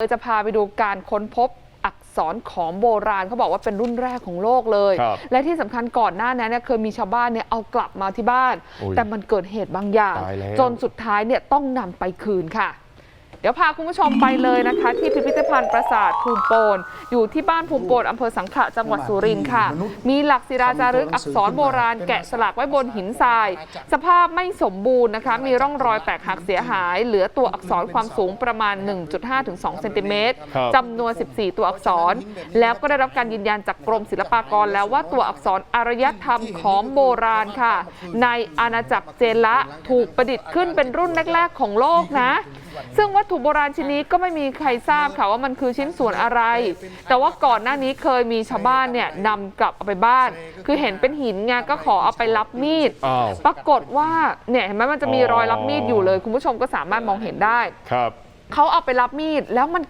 เลยจะพาไปดูการค้นพบอักษรขอมโบราณเขาบอกว่าเป็นรุ่นแรกของโลกเลยครับและที่สำคัญก่อนหน้านั้นเนี่ยเคยมีชาวบ้านเนี่ยเอากลับมาที่บ้านโอ้ยแต่มันเกิดเหตุบางอย่างตายแล้วจนสุดท้ายเนี่ยต้องนำไปคืนค่ะ เดี๋ยวพาคุณผู้ชมไปเลยนะคะ ที่พิพิธภัณฑ์ปราสาทภูมิโปน อยู่ที่บ้านภูมิโปนอำเภอสังขะจังหวัดสุรินทร์ค่ะ มีหลักศิลาจารึกอักษรโบราณแกะสลักไว้บนหินทราย สภาพไม่สมบูรณ์นะคะ มีร่องรอยแตกหักเสียหาย เหลือตัวอักษรความสูงประมาณ 1.5ถึง2เซนติเมตรครับจำนวน 14 ตัวอักษร แล้วก็ได้รับการยืนยันจากกรมศิลปากรแล้วว่าตัวอักษรอารยธรรมของโบราณค่ะ ในอาณาจักรเจละถูกประดิษฐ์ขึ้นเป็นรุ่นแรกๆของโลกนะ ซึ่งวัตถุโบราณชิ้นนี้ก็ไม่มีใครทราบค่ะว่ามันคือชิ้นส่วนอะไร แต่ว่าก่อนหน้านี้เคยมีชาวบ้านเนี่ยนำกลับเอาไปบ้าน คือเห็นเป็นหินไงก็ขอเอาไปรับมีด อ้าว ปรากฏว่าเนี่ยเห็นไหมมันจะมีรอยรับมีดอยู่เลย คุณผู้ชมก็สามารถมองเห็นได้ ครับ เขาเอาไปรับมีดแล้วมัน